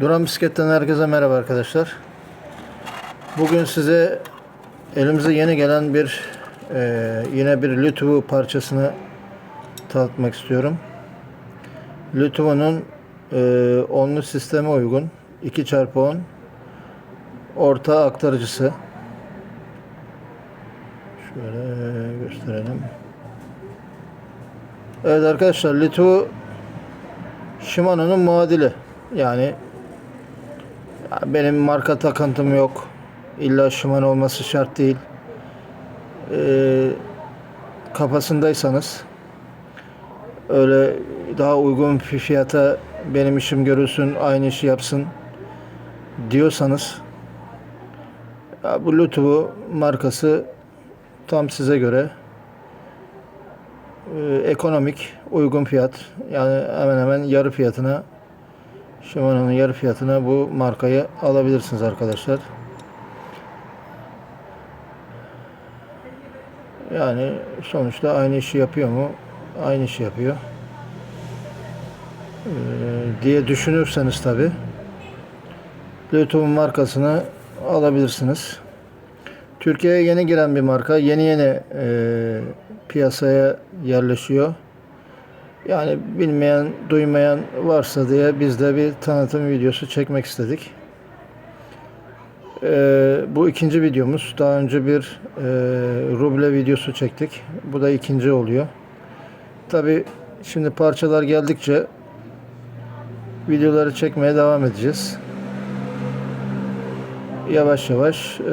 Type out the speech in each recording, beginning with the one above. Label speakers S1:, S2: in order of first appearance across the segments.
S1: Duran Bisiklet'ten herkese merhaba arkadaşlar. Bugün size elimize yeni gelen bir e, yine bir Lütvu parçasını tanıtmak istiyorum. Lütvu'nun e, onlu sisteme uygun 2x10 orta aktarıcısı. Şöyle gösterelim. Evet arkadaşlar Lütvu Shimano'nun muadili. Yani ya benim marka takıntım yok. İlla Shimano olması şart değil. Ee, kafasındaysanız öyle daha uygun bir fiyata benim işim görülsün, aynı işi yapsın diyorsanız ya bu Lütfu markası tam size göre Ee, ekonomik, uygun fiyat. Yani hemen hemen yarı fiyatına Shimano'nun yarı fiyatına bu markayı alabilirsiniz arkadaşlar. Yani sonuçta aynı işi yapıyor mu? Aynı işi yapıyor. Ee, diye düşünürseniz tabi Lütfun markasını alabilirsiniz. Türkiye'ye yeni giren bir marka. Yeni yeni e, piyasaya yerleşiyor. Yani bilmeyen, duymayan varsa diye biz de bir tanıtım videosu çekmek istedik. Ee, bu ikinci videomuz. Daha önce bir e, ruble videosu çektik. Bu da ikinci oluyor. Tabi şimdi parçalar geldikçe videoları çekmeye devam edeceğiz. Yavaş yavaş e,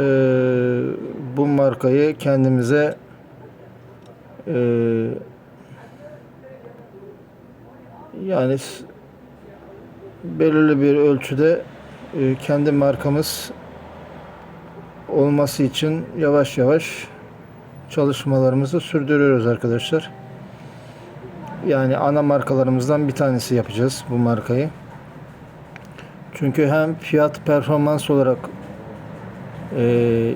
S1: bu markayı kendimize e, yani belirli bir ölçüde e, kendi markamız olması için yavaş yavaş çalışmalarımızı sürdürüyoruz arkadaşlar. Yani ana markalarımızdan bir tanesi yapacağız bu markayı. Çünkü hem fiyat performans olarak e,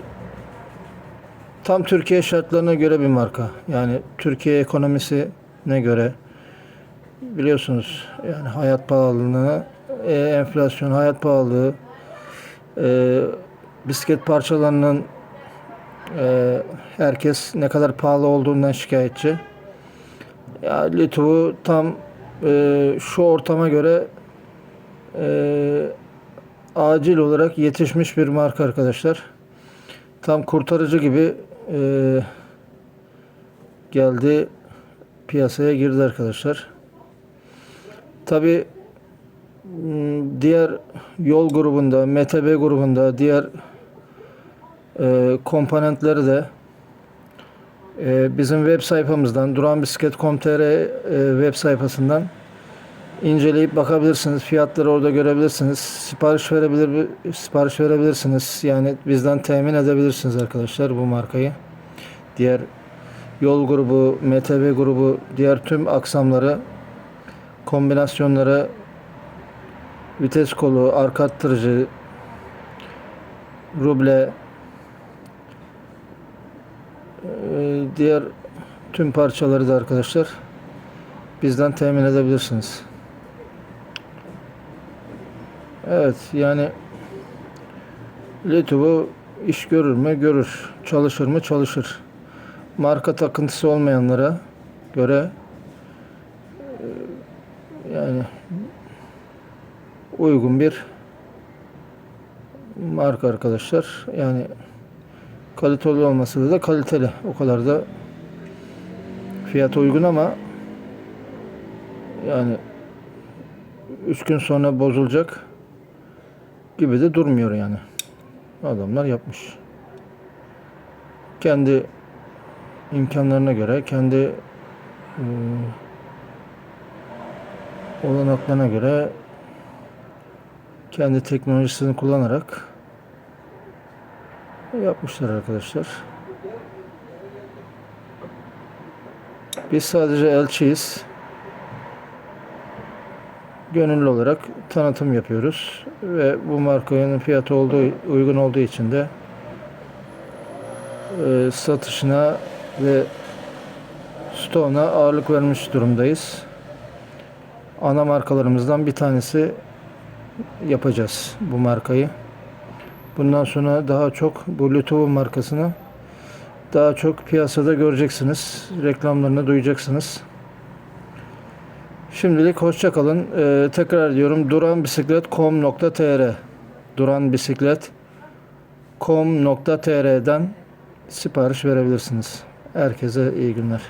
S1: tam Türkiye şartlarına göre bir marka. Yani Türkiye ekonomisine göre biliyorsunuz yani hayat pahalılığına, e, enflasyon, hayat pahalılığı, e, bisiklet parçalarının e, herkes ne kadar pahalı olduğundan şikayetçi. Ya Lütfu tam e, şu ortama göre e, acil olarak yetişmiş bir marka arkadaşlar. Tam kurtarıcı gibi e, geldi piyasaya girdi arkadaşlar. Tabi diğer yol grubunda, MTB grubunda diğer e, komponentleri de e, bizim web sayfamızdan duranbisiklet.com.tr e, web sayfasından inceleyip bakabilirsiniz. Fiyatları orada görebilirsiniz. Sipariş verebilir sipariş verebilirsiniz. Yani bizden temin edebilirsiniz arkadaşlar bu markayı. Diğer yol grubu, MTB grubu, diğer tüm aksamları kombinasyonları vites kolu, arka attırıcı, ruble e, diğer tüm parçaları da arkadaşlar bizden temin edebilirsiniz. Evet yani Lütfu iş görür mü? Görür. Çalışır mı? Çalışır. Marka takıntısı olmayanlara göre uygun bir marka arkadaşlar. Yani kaliteli olması da kaliteli. O kadar da fiyat uygun ama yani 3 gün sonra bozulacak gibi de durmuyor yani. Adamlar yapmış. Kendi imkanlarına göre, kendi e, olanaklarına göre kendi teknolojisini kullanarak yapmışlar arkadaşlar. Biz sadece elçiyiz. Gönüllü olarak tanıtım yapıyoruz ve bu markanın fiyatı olduğu uygun olduğu için de e, satışına ve stoğuna ağırlık vermiş durumdayız. Ana markalarımızdan bir tanesi yapacağız bu markayı. Bundan sonra daha çok bu Lütfü markasını daha çok piyasada göreceksiniz. Reklamlarını duyacaksınız. Şimdilik hoşça kalın. Ee, tekrar diyorum duranbisiklet.com.tr duranbisiklet.com.tr'den sipariş verebilirsiniz. Herkese iyi günler.